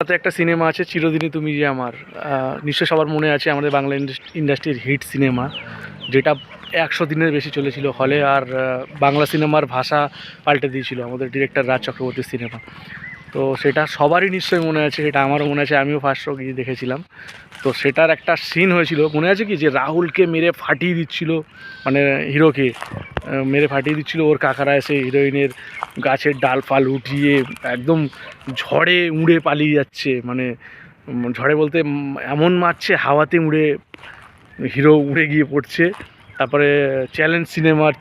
তাতে একটা সিনেমা আছে, চিরদিনই তুমি যে আমার নিশ্চয় সবার মনে আছে আমাদের বাংলা ইন্ডাস্ট্রির হিট সিনেমা, যেটা একশো দিনের বেশি চলেছিল হলে আর বাংলা সিনেমার ভাষা পাল্টে দিয়েছিল আমাদের ডিরেক্টর রাজ চক্রবর্তীর সিনেমা। তো সেটা সবারই নিশ্চয়ই মনে আছে, সেটা আমারও মনে আছে, আমিও ফার্স্ট শো গিয়ে দেখেছিলাম। তো সেটার একটা সিন হয়েছিল, মনে আছে কি যে রাহুলকে মেরে ফাটিয়ে দিচ্ছিল মানে হিরোকে মেরে ফাটিয়ে দিচ্ছিল ওর কাকারা এসে হিরোইনের গাছের ডাল ফাল উঠিয়ে একদম ঝড়ে উড়ে পালিয়ে যাচ্ছে মানে ঝড়ে বলতে এমন মারছে, হাওয়াতে উড়ে, হিরো উড়ে গিয়ে পড়ছে। তারপরে চ্যালেঞ্জ সিনেমার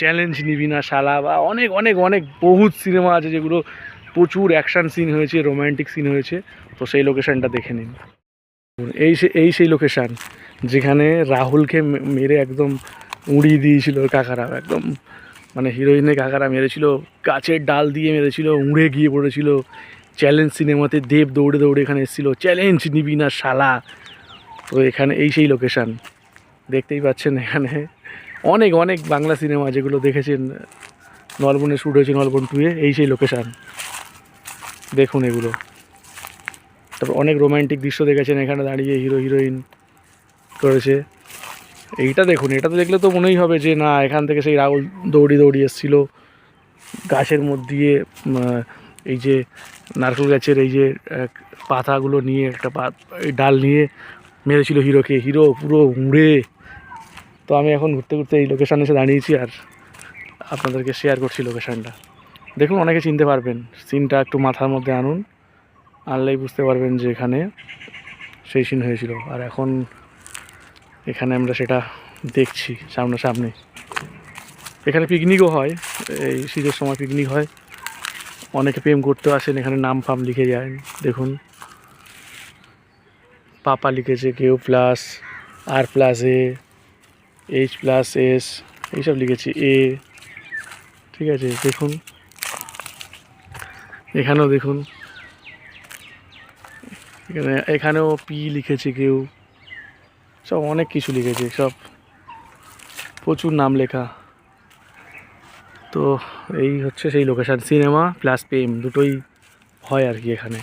চ্যালেঞ্জ নিবি না শালা, বা অনেক অনেক অনেক বহুত সিনেমা আছে যেগুলো প্রচুর অ্যাকশান সিন হয়েছে রোম্যান্টিক সিন হয়েছে, তো সেই লোকেশানটা দেখে নিন। এই এই সেই লোকেশান, যেখানে রাহুলকে মেরে একদম উড়িয়ে দিয়েছিল কাকারা, একদম মানে হিরোইনের কাকারা মেরেছিল, গাছের ডাল দিয়ে মেরেছিল, উড়ে গিয়ে পড়েছিল। চ্যালেঞ্জ সিনেমাতে দেব দৌড়ে দৌড়ে এখানে এসেছিল। চ্যালেঞ্জ নিবি না শালা। তো এখানে এই সেই লোকেশান দেখতেই পাচ্ছেন এখানে অনেক অনেক বাংলা সিনেমা যেগুলো দেখেছেন। নলবনে শ্যুট হয়েছে নলবন টুয়ে এই সেই লোকেশান দেখুন এগুলো। তারপর অনেক রোমান্টিক দৃশ্য দেখেছেন এখানে দাঁড়িয়ে হিরো হিরোইন করেছে। এইটা দেখুন, এটা তো দেখলে তো মনেই হবে যে না, এখান থেকে সেই রাহুল দৌড়ি দৌড়ি এসেছিল। গাছের মধ্যে এই যে নারকেল গাছের এই যে পাতাগুলো নিয়ে, একটা এই ডাল নিয়ে মেরেছিল হিরোকে। হিরো পুরো উড়ে। তো আমি এখন ঘুরতে ঘুরতে এই লোকেশানে এসে দাঁড়িয়েছি আর আপনাদেরকে শেয়ার করছি লোকেশানটা দেখুন, অনেকে চিনতে পারবেন। সিনটা একটু মাথার মধ্যে আনুন। আনলেই বুঝতে পারবেন যে এখানে সেই সিন হয়েছিল। আর এখন এখানে আমরা সেটা দেখছি, সামনাসামনি। এখানে পিকনিকও হয়, এই শীতের সময় পিকনিক হয়। অনেকে প্রেম করতেও আসেন, এখানে নাম ফাম লিখে যায়। দেখুন। পাপা লিখেছে কেউ plus R plus A H plus S এইসব লিখেছি এ ঠিক আছে, দেখুন। এখানেও দেখুন। এখানে এখানেও পি লিখেছে কেউ সব অনেক কিছু লিখেছে, সব প্রচুর নাম লেখা। তো এই হচ্ছে সেই লোকেশান সিনেমা প্লাস প্রেম দুটোই হয় আর কি এখানে।